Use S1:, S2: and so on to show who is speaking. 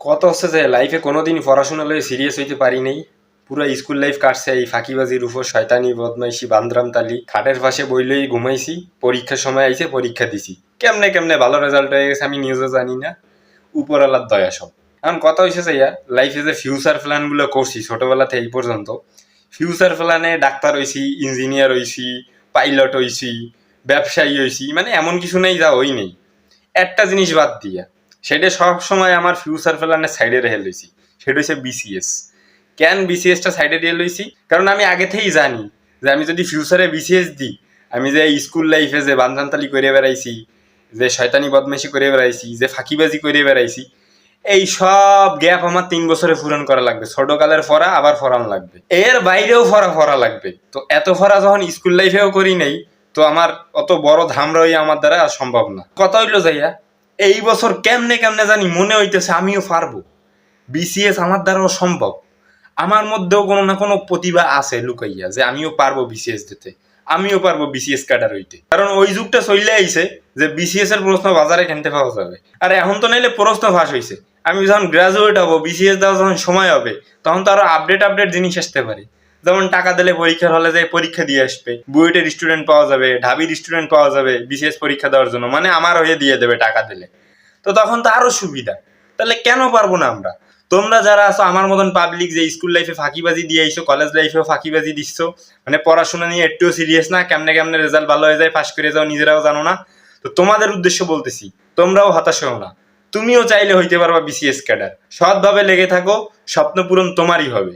S1: কত হচ্ছে যে লাইফে কোনোদিন পড়াশোনা লয়ে সিরিয়াস হইতে পারি নাই। পুরো স্কুল লাইফ কাটছে, এই ফাঁকিবাজির উপর শয়তানি, বদমাইশি, বান্দরাম তালি। খাটের পাশে বইলেই ঘুমাইছি, পরীক্ষার সময় আইছে, পরীক্ষা দিছি। কেমনে কেমনে ভালো রেজাল্ট হয়ে গেছে আমি নিউজও জানি না। উপরওয়ালার দয়া সব। এখন কথা হয়েছে যে ইয়া লাইফে যে ফিউচার প্ল্যানগুলো করছি ছোটবেলা থেকে এই পর্যন্ত ফিউচার প্ল্যানে ডাক্তার হইছি ইঞ্জিনিয়ার হইছি পাইলট হইছি, ব্যবসায়ী হইছি মানে এমন কিছু নেই যা হই নেই। একটা জিনিস বাদ দিয়া। সেটা সবসময় আমার ফিউচার প্ল্যানের সাইডে রেখে লইছি সেটা হচ্ছে বিসিএস কেন বিসিএসটা সাইডে দিয়ে লইছি কারণ আমি আগে থেকেই জানি যে আমি যদি ফিউচারে বিসিএস দিই, আমি যে স্কুল লাইফে যে বানজানতালি করে বেড়াইছি, যে শয়তানি বদমাইশি করে বেড়াইছি, যে ফাঁকিবাজি করে বেড়াইছি, এই সব গ্যাপ আমার তিন বছরে পূরণ করা লাগবে। ছোটকালের ফরা, আবার ফরান লাগবে। এর বাইরেও ফরা ফরা লাগবে। তো এত ফরা যখন স্কুল লাইফেও করি নাই, তো আমার অত বড় ধামরাই আমার দ্বারা আর সম্ভব না। কথা হইল যাইয়া এই বছর কেমনে কেমনে জানি মনে হইতেছে, আমিও পারব। বিসিএস আমার দ্বারাও সম্ভব। আমার মধ্যেও কোনো না কোনো প্রতিভা আছে লুকাইয়া, যে আমিও পারব বিসিএস দিতে। আমিও পারব বিসিএস ক্যাডার হইতে। কারণ ওই যুগটা চলে আইছে যে বিসিএস এর প্রশ্ন বাজারে কিনতে পাওয়া যাবে। আর এখন তো নাইলে প্রশ্ন ফাঁস হইছে। আমি যখন গ্রাজুয়েট হব বিসিএস দেওয়া যখন সময় হবে, তখন তো আরও আপডেট আপডেট জিনিস আসতে পারে। যেমন টাকা দিলে পরীক্ষার হলে যায় পরীক্ষা দিয়ে আসবে, বুয়েটের স্টুডেন্ট পাওয়া যাবে, ঢাবির স্টুডেন্ট পাওয়া যাবে বিশেষ পরীক্ষা দেওয়ার জন্য মানে আমার হয়ে দিয়ে দেবে টাকা দিলে। তো তখন তো আরও সুবিধা। তাহলে কেন পারব না আমরা? তোমরা যারা আছো, আমার মতন পাবলিক যে স্কুল লাইফে ফাঁকিবাজি দিয়ে আইছো কলেজ লাইফেও ফাঁকিবাজি দিচ্ছ মানে পড়াশোনা নিয়ে একটুও সিরিয়াস না, কেমনে কেমনে রেজাল্ট ভালো হয়ে যায় পাশ করে যাও, নিজেরাও জানো না। তো তোমাদের উদ্দেশ্য বলতেছি, তোমরাও হতাশ হও না। তুমিও চাইলে হইতে পারবা বিসিএস ক্যাডার। সৎভাবে লেগে থাকো, স্বপ্ন পূরণ তোমারই হবে।